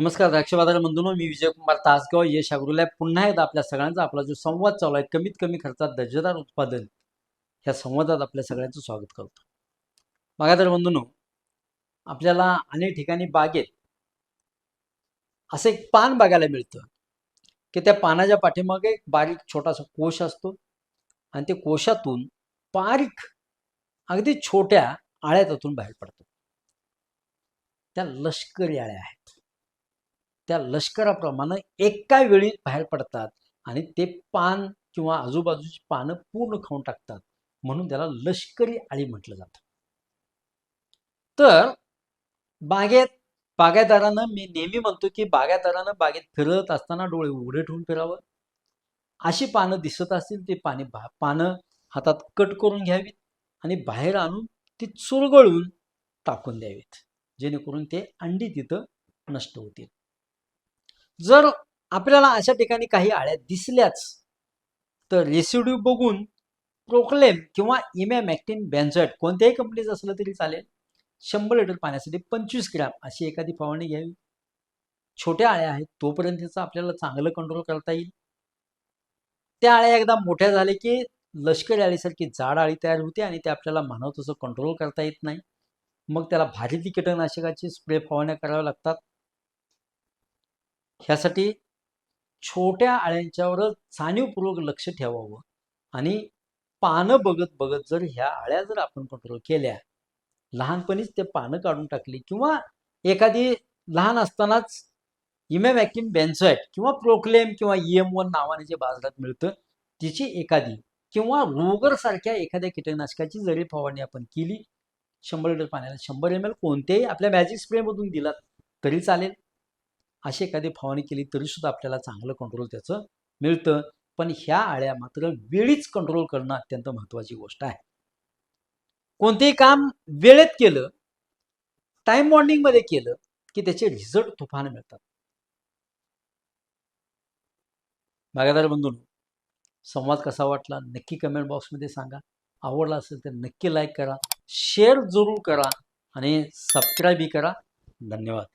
नमस्कार द्राक्षबाजार बाजार मी विजयकुमार तासगाव यश अग्रुला पुन्हा एकदा आपल्या सगळ्यांचा आपला जो संवाद चालू आहे कमीत कमी खर्चात दर्जेदार उत्पादन ह्या संवादात आपल्या सगळ्यांचं स्वागत करतो. बागायदार बंधूंनो आपल्याला अनेक ठिकाणी बागेत असं एक पान बघायला मिळतं की त्या पानाच्या पाठीमागे एक बारीक छोटासा कोश असतो आणि ते कोशातून बारीक अगदी छोट्या आळ्या त्यातून बाहेर पडतात. त्या लष्करी आळ्या आहेत. त्या लष्कराप्रमाणे एका वेळी बाहेर पडतात आणि ते पान किंवा आजूबाजूची पानं पूर्ण खाऊन टाकतात. म्हणून त्याला लष्करी आळी म्हटलं जातं. तर बागेत बागायतदारानं मी नेहमी म्हणतो की बागायतदारानं बागेत फिरत असताना डोळे उघडे ठेवून फिरावं. अशी पानं दिसत असतील ती पाणी पानं हातात कट करून घ्यावीत आणि बाहेर आणून ती चुरगळून टाकून द्यावीत जेणेकरून ते अंडी तिथं नष्ट होतील. जर आपल्याला अशा ठिकाणी काही आळ्या दिसल्याच तर रेसिड्यू बघून प्रोक्लेम किंवा इमॅमॅक्टिन बॅन्झट कोणत्याही कंपनीचं असलं तरी चालेल. शंभर लिटर पाण्यासाठी पंचवीस ग्रॅम अशी एखादी फवारणी घ्यावी. छोट्या आळ्या आहेत तोपर्यंतचं आपल्याला चांगलं कंट्रोल करता येईल. त्या आळ्या एकदा मोठ्या झाल्या की लष्करी आळीसारखी जाड आळी तयार होते आणि ते आपल्याला म्हणावं तसं कंट्रोल करता येत नाही. मग त्याला भारीतली कीटकनाशकाची स्प्रे फवारण्या कराव्या लागतात. ह्यासाठी छोट्या आळ्यांच्यावरच जाणीवपूर्वक लक्ष ठेवावं आणि पानं बघत बघत जर ह्या आळ्या जर आपण कंट्रोल केल्या लहानपणीच ते पानं काढून टाकली किंवा एखादी लहान असतानाच इमेवॅक्युम बेन्झाईट किंवा प्रोक्लेम किंवा एम वन नावाने जे बाजारात मिळतं तिची एखादी किंवा रोगर सारख्या एखाद्या कीटकनाशकाची जरी फवारणी आपण केली शंभर लिटर पाण्याला शंभर एम एल कोणत्याही आपल्या मॅजिक स्प्रेमधून दिलात तरी चालेल. अशी एखादी फवारणी केली तरी सुद्धा आपल्याला चांगलं कंट्रोल त्याचं मिळतं. पण ह्या आळ्या मात्र वेळीच कंट्रोल करणं अत्यंत महत्त्वाची गोष्ट आहे. कोणतेही काम वेळेत केलं टाइम बॉन्डिंगमध्ये केलं की त्याचे रिझल्ट तुफान मिळतात. बागायदार बंधून संवाद कसा वाटला नक्की कमेंट बॉक्समध्ये सांगा. आवडला असेल तर नक्की लाईक करा शेअर जरूर करा आणि सबस्क्राईबही करा. धन्यवाद.